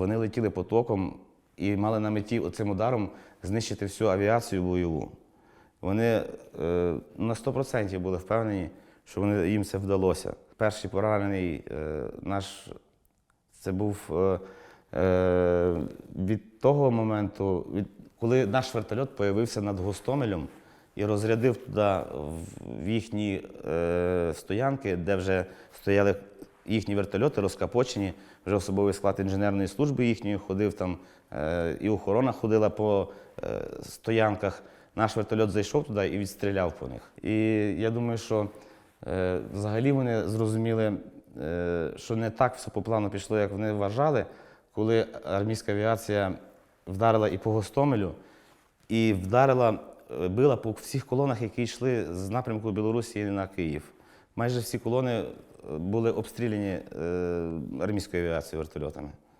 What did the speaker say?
вони летіли потоком і мали на меті цим ударом знищити всю авіацію бойову. Вони е, на 100% були впевнені, що вони, їм це вдалося. Перший поранений е, наш це був е, від того моменту, від, коли наш вертольот появився над Гостомелем і розрядив туди в- їхні стоянки, де вже стояли їхні вертольоти розкапочені, вже особовий склад інженерної служби їхньої ходив там, е, і охорона ходила по е, стоянках. Наш вертольот зайшов туди і відстріляв по них. І я думаю, що е, взагалі вони зрозуміли, що не так все по плану пішло, як вони вважали, коли армійська авіація вдарила і по Гостомелю, і вдарила, била по всіх колонах, які йшли з напрямку Білорусі на Київ. Майже всі колони були обстріляні е, армійською авіацією вертольотами.